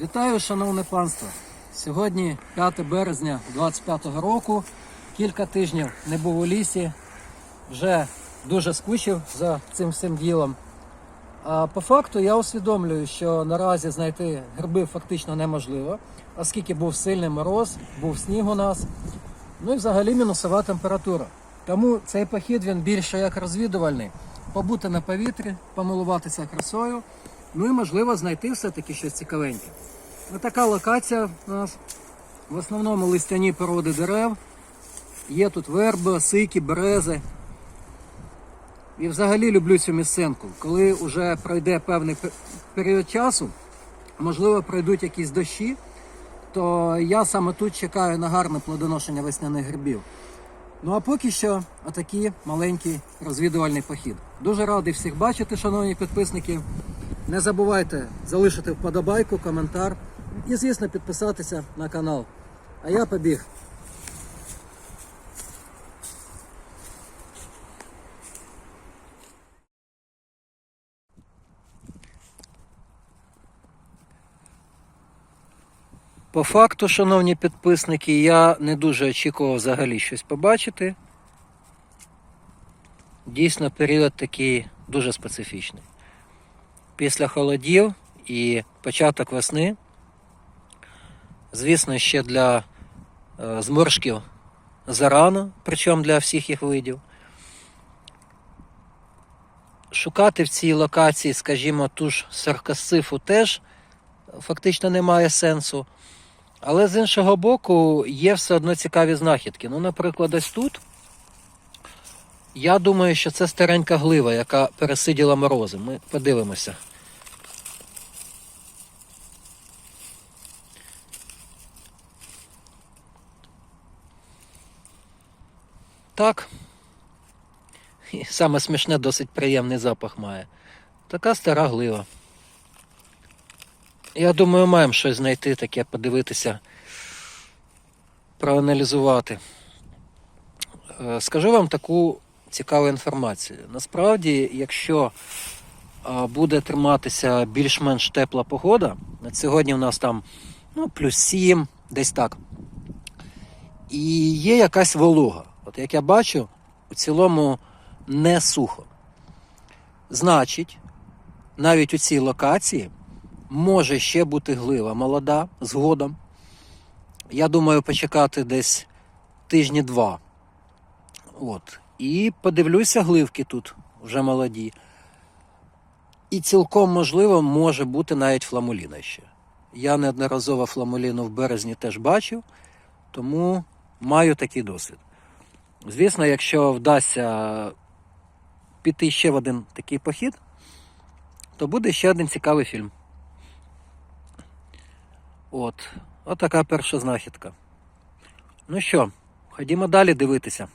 Вітаю, шановне панство! Сьогодні 5 березня 25-го року. Кілька тижнів не був у лісі, вже дуже скучив за цим всім ділом. А по факту я усвідомлюю, що наразі знайти гриби фактично неможливо, оскільки був сильний мороз, був сніг у нас, ну і взагалі мінусова температура. Тому цей похід він більше як розвідувальний. Побути на повітрі, помилуватися красою, ну і можливо знайти все-таки щось цікавеньке. Така локація у нас. В основному листяні породи дерев. Є тут верби, осики, берези. І взагалі люблю цю місцинку. Коли вже пройде певний період часу, можливо, пройдуть якісь дощі, то я саме тут чекаю на гарне плодоношення весняних грибів. Ну а поки що отакий маленький розвідувальний похід. Дуже радий всіх бачити, шановні підписники. Не забувайте залишити вподобайку, коментар і, звісно, підписатися на канал. А я побіг. По факту, шановні підписники, я не дуже очікував взагалі щось побачити. Дійсно, період такий дуже специфічний. Після холодів і початок весни, звісно, ще для е, зморшків зарано, причому для всіх їх видів. Шукати в цій локації, скажімо, ту ж саркасифу теж фактично немає сенсу. Але з іншого боку, є все одно цікаві знахідки. Ну, наприклад, ось тут. Я думаю, що це старенька глива, яка пересиділа морози. Ми подивимося. Так. І саме смішне, досить приємний запах має. Така стара глива. Я думаю, маємо щось знайти таке, подивитися, проаналізувати. Е, Скажу вам таку цікаву інформацію. Насправді, якщо е, буде триматися більш-менш тепла погода, сьогодні у нас там ну, плюс 7, десь так. І є якась волога. От як я бачу, у цілому не сухо. Значить, навіть у цій локації може ще бути глива молода згодом. Я думаю, почекати десь тижні два. От. І подивлюся, гливки тут вже молоді. І цілком можливо може бути навіть фламуліна ще. Я неодноразово фламуліну в березні теж бачив, тому маю такий досвід. Звісно, якщо вдасться піти ще в один такий похід, то буде ще один цікавий фільм. От, от така перша знахідка. Ну що, ходімо далі дивитися.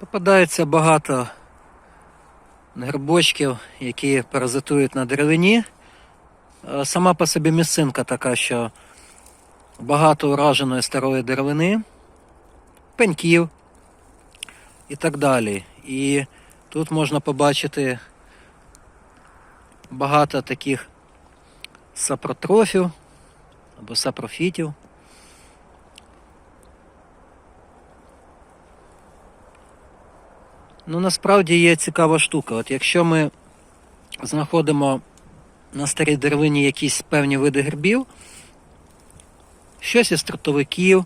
Попадається багато грибочків, які паразитують на деревині. Е, Сама по собі місцинка така, що багато ураженої старої деревини, пеньків і так далі. І тут можна побачити багато таких сапротрофів або сапрофітів. Ну, насправді є цікава штука. От якщо ми знаходимо на старій деревині якісь певні види грибів, щось із трутовиків,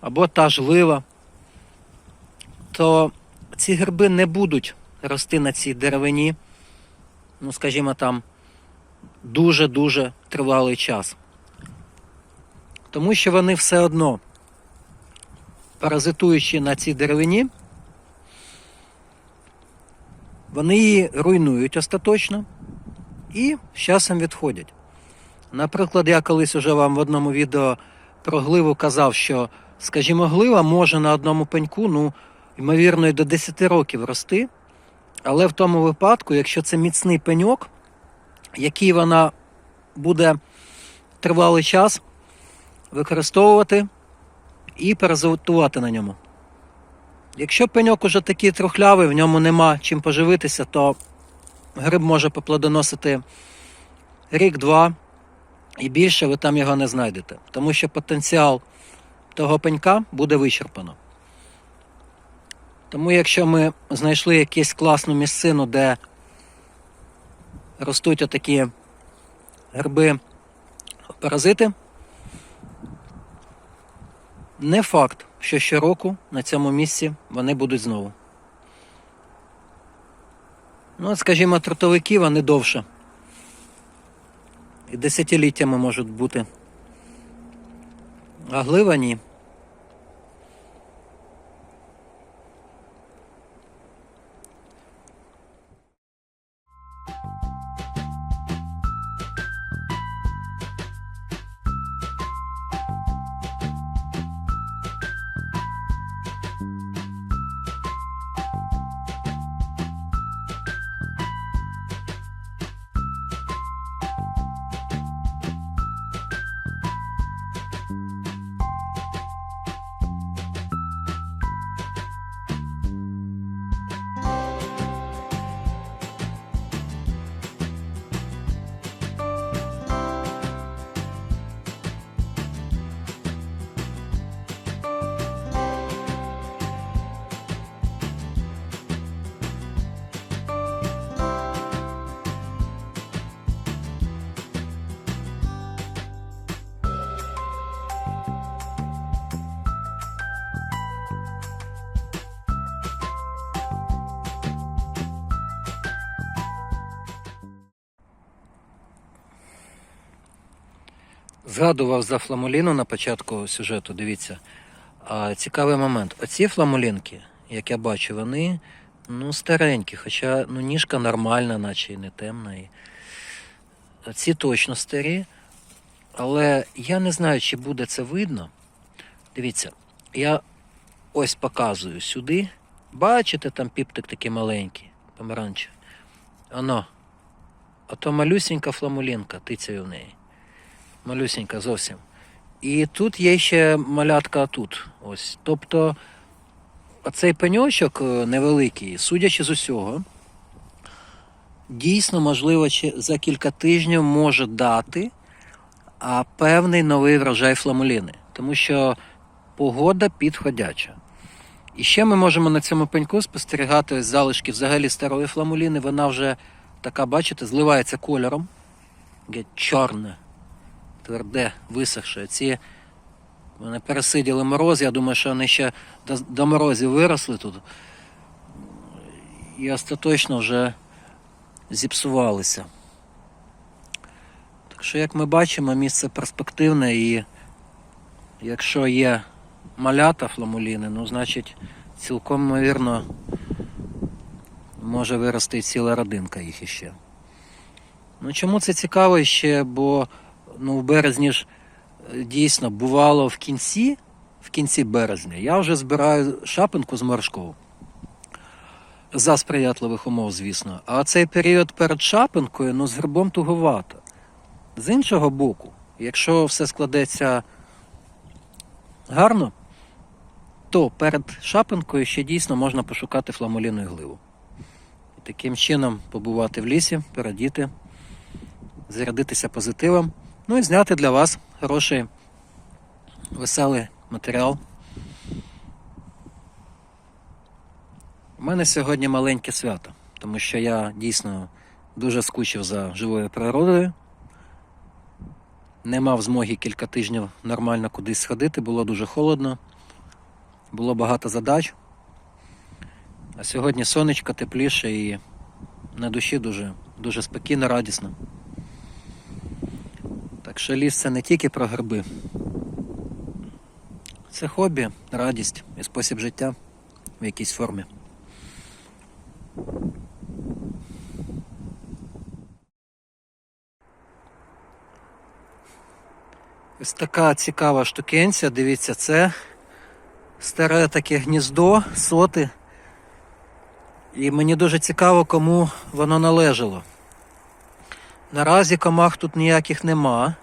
або та ж лива, то ці гриби не будуть рости на цій деревині, ну, скажімо там, дуже-дуже тривалий час. Тому що вони все одно паразитуючи на цій деревині, вони її руйнують остаточно і з часом відходять. Наприклад, я колись уже вам в одному відео про гливу казав, що, скажімо, глива може на одному пеньку, ну, ймовірно, і до 10 років рости, Але в тому випадку, якщо це міцний пеньок, який вона буде тривалий час використовувати і перезавутувати на ньому. Якщо пеньок уже такий трухлявий, в ньому нема чим поживитися, то гриб може поплодоносити рік-два і більше ви там його не знайдете. Тому що потенціал того пенька буде вичерпано. Тому якщо ми знайшли якусь класну місцину, де ростуть отакі гриби паразити, не факт, що щороку на цьому місці вони будуть знову. Ну, скажімо, тротовики вони довше. І десятиліттями можуть бути. А глива ні. Згадував за фламуліну на початку сюжету, дивіться. А, цікавий момент. Оці фламулінки, як я бачу, вони ну, старенькі, хоча ну, ніжка нормальна, наче і не темна. І... Ці точно старі. Але я не знаю, чи буде це видно. Дивіться, я ось показую сюди. Бачите, там піптик такий маленький, помаранчевий. Оно. Ото малюсінька фламулінка, тицяю в неї. Малюсінька зовсім. І тут є ще малятка тут. Ось. Тобто цей пеньочок е, невеликий, судячи з усього, дійсно, можливо, за кілька тижнів може дати певний новий врожай фламуліни. Тому що погода підходяча. І ще ми можемо на цьому пеньку спостерігати залишки взагалі старої фламуліни. Вона вже така, бачите, зливається кольором. Чорне тверде, висохше. Ці вони пересиділи мороз, я думаю, що вони ще до, до морозів виросли тут. І остаточно вже зіпсувалися. Так що, як ми бачимо, місце перспективне і якщо є малята фламуліни, ну, значить, цілком ймовірно може вирости ціла родинка їх іще. Ну чому це цікаво ще? Бо ну, в березні ж е, дійсно бувало в кінці, в кінці березня, я вже збираю шапинку з моршков. За сприятливих умов, звісно. А цей період перед шапинкою ну, з грибом туговато. З іншого боку, якщо все складеться гарно, то перед шапинкою ще дійсно можна пошукати фламуліну і гливу. І таким чином побувати в лісі, передіти, зарядитися позитивом. Ну і зняти для вас хороший веселий матеріал. У мене сьогодні маленьке свято, тому що я дійсно дуже скучив за живою природою. Не мав змоги кілька тижнів нормально кудись сходити, було дуже холодно, було багато задач. А сьогодні сонечко тепліше і на душі дуже, дуже спокійно, радісно. Так що ліс це не тільки про гриби. Це хобі, радість і спосіб життя в якійсь формі. Ось така цікава штукенція, дивіться, це старе таке гніздо, соти, І мені дуже цікаво, кому воно належало. Наразі комах тут ніяких нема.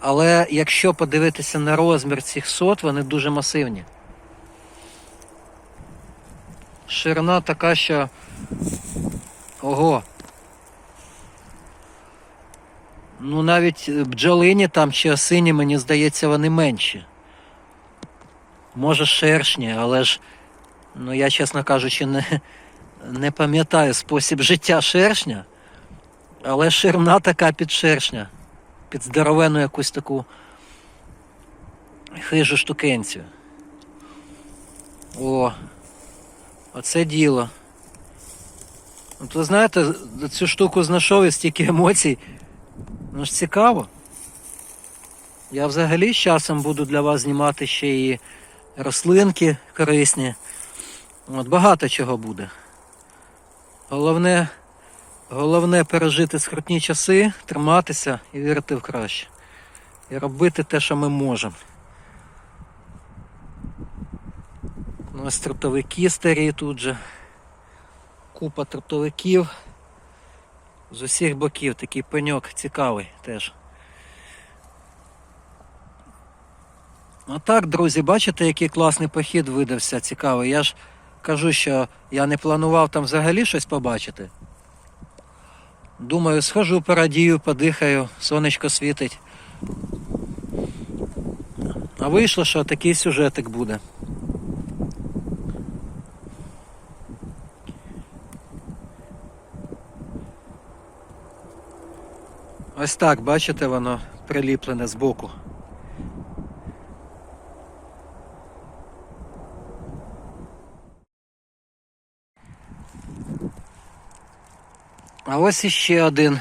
Але якщо подивитися на розмір цих сот, вони дуже масивні. Ширина така, що. Ого. Ну навіть бджолині там чи осині, мені здається, вони менші. Може шершні, але ж, ну я, чесно кажучи, не, не пам'ятаю спосіб життя шершня. Але ширина така під шершня. Під здоровену якусь таку хижу штукенцю. О, оце діло. От ви знаєте, цю штуку знайшов і стільки емоцій. Ну ж цікаво. Я взагалі з часом буду для вас знімати ще і рослинки корисні. От багато чого буде. Головне, головне пережити скрутні часи, триматися і вірити в краще. І робити те, що ми можемо. Ну, ось трутовики старі тут же. Купа трутовиків. З усіх боків такий пеньок цікавий теж. А так, друзі, бачите, який класний похід видався цікавий. Я ж кажу, що я не планував там взагалі щось побачити. Думаю, схожу, порадію, подихаю, сонечко світить. А вийшло, що такий сюжетик буде. Ось так, бачите, воно приліплене збоку. А ось іще один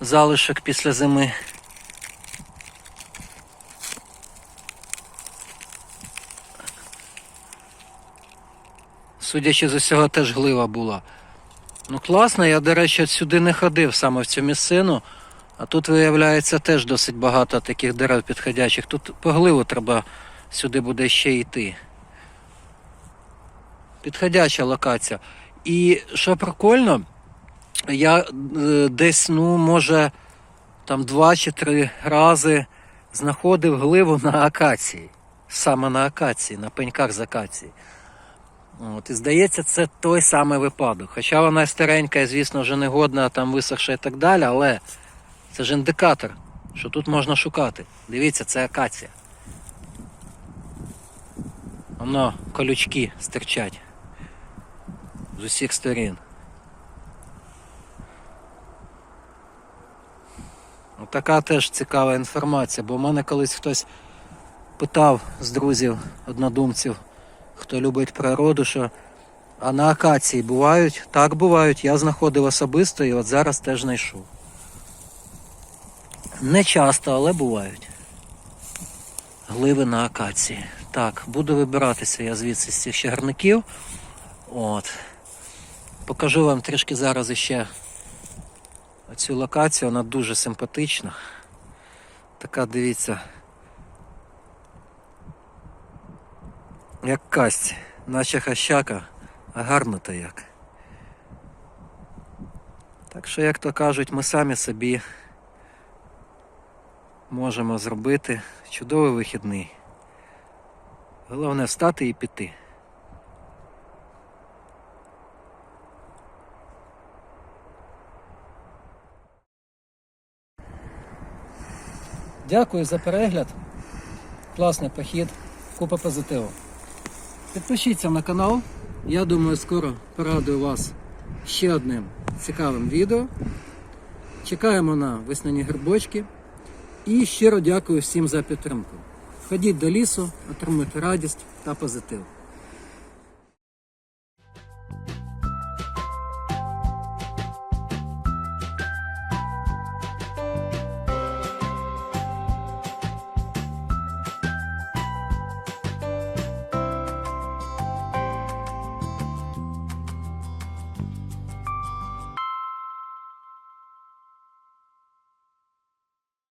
залишок після зими. Судячи з усього, теж глива була. Ну класно, я, до речі, сюди не ходив саме в цю місцину. А тут, виявляється, теж досить багато таких дерев підходячих. Тут по гливу треба сюди буде ще йти. Підходяча локація. І що прикольно, я е, десь, ну, може, там два чи три рази знаходив гливу на акації. Саме на акації, на пеньках з акації. От, і здається, це той самий випадок. Хоча вона старенька і, звісно, вже негодна, там висохша і так далі, але це ж індикатор, що тут можна шукати. Дивіться, це акація. Воно колючки стирчать з усіх сторін. Така теж цікава інформація, бо в мене колись хтось питав з друзів, однодумців, хто любить природу, що а на акації бувають? Так бувають, я знаходив особисто і от зараз теж знайшов. Не часто, але бувають. Гливи на акації. Так, буду вибиратися я звідси з цих чагарників. От. Покажу вам трішки зараз іще цю локацію, вона дуже симпатична. Така, дивіться. Як касть, наче хащака, а гарно то як. Так що, як то кажуть, ми самі собі можемо зробити чудовий вихідний. Головне встати і піти. Дякую за перегляд. Класний похід, купа позитиву. Підпишіться на канал. Я думаю, скоро порадую вас ще одним цікавим відео. Чекаємо на весняні грибочки. І щиро дякую всім за підтримку. Ходіть до лісу, отримуйте радість та позитив.